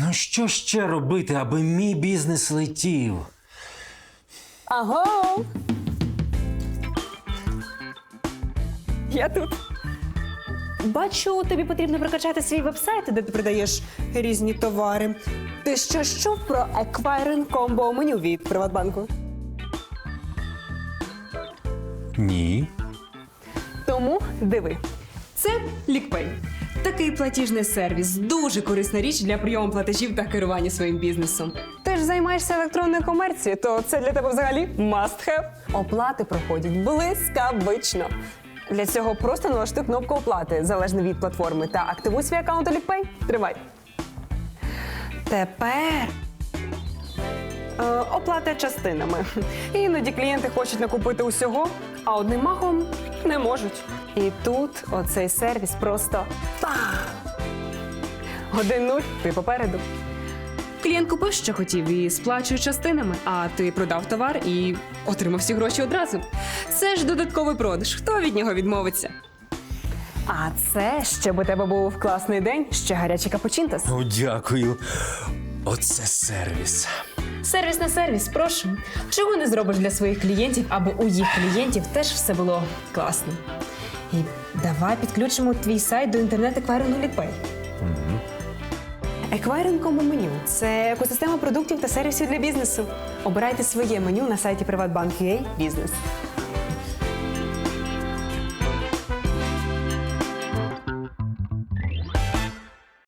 Ну що ще робити, аби мій бізнес летів? Аго! Я тут. Бачу, тобі потрібно прокачати свій вебсайт, де ти продаєш різні товари. Ти що чув про Acquiring Combo меню від Приватбанку? Ні. Тому диви. Це LickPay. Такий платіжний сервіс, дуже корисна річ для прийому платежів та керування своїм бізнесом. Ти ж займаєшся електронною комерцією, то це для тебе взагалі must have. Оплати проходять блискавично. Для цього просто налашти кнопку оплати залежно від платформи та активуй свій аккаунт Alipay. Тримай. Тривай. Тепер оплата частинами. Іноді клієнти хочуть накупити усього, а одним махом не можуть. І тут оцей сервіс просто пах! Один нуль, ти попереду. Клієнт купив, що хотів, і сплачує частинами, а ти продав товар і отримав всі гроші одразу. Це ж додатковий продаж. Хто від нього відмовиться? А це щоб у тебе був класний день, ще гарячий капучинтос. О, дякую. Оце сервіс. Сервіс на сервіс, прошу. Чого не зробиш для своїх клієнтів, аби у їх клієнтів теж все було класно? І давай підключимо твій сайт до інтернет-еквайрингу Лікпей. Еквайринг.com меню це екосистема продуктів та сервісів для бізнесу. Обирайте своє меню на сайті PrivatBank.ua Бізнес.